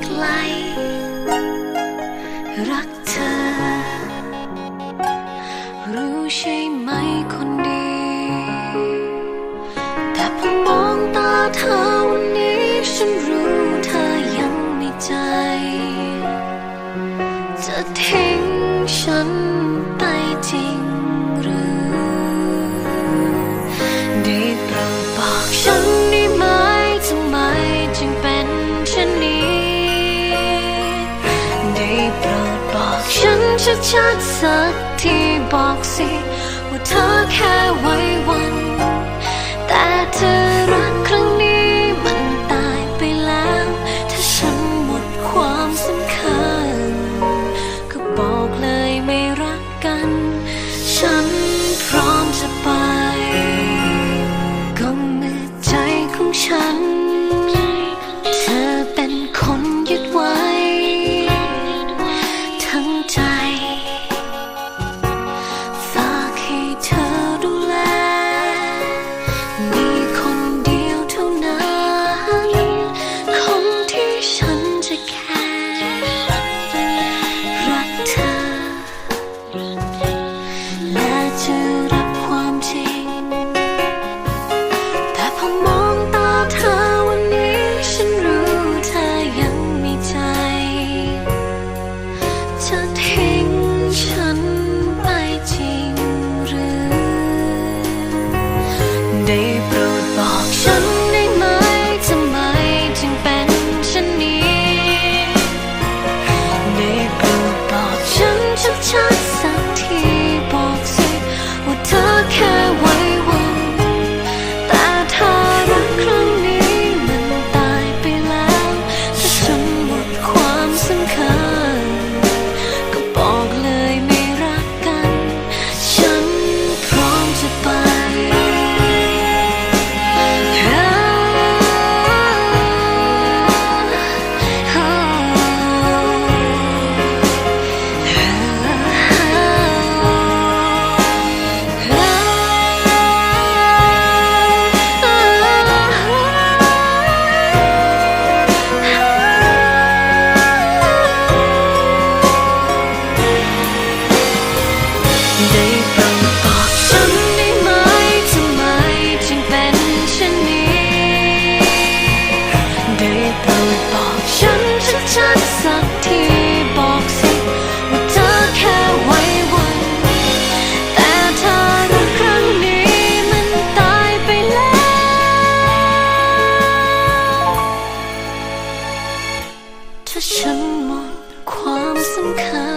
ไกลรักเธอ รู้ใช่ไหมคนดี แต่พอมองตาเธอวันนี้ ฉันรู้เธอยังไม่ใจ จะทิ้งฉันไปจริง ชัดๆสักทีบอกสิ ว่าเธอแค่ไว้วัน แต่เธอ day ได้โปรดบอกฉันได้ไหมทำไมจึงเป็นเช่นนี้ได้โปรดบอกฉันชัดๆสักทีบอกสิว่าเธอแค่ไว้วัน แต่เธอครั้งนี้มันตายไปแล้ว ถ้าฉันหมดความสำคัญ